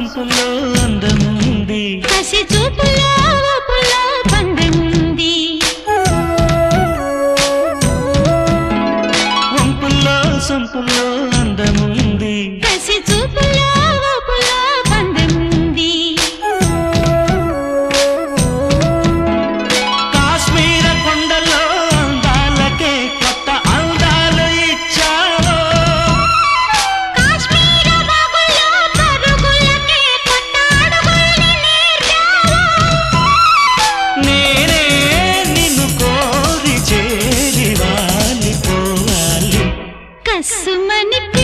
వంపులో అందముంది. కసి సొంపులో सुमन की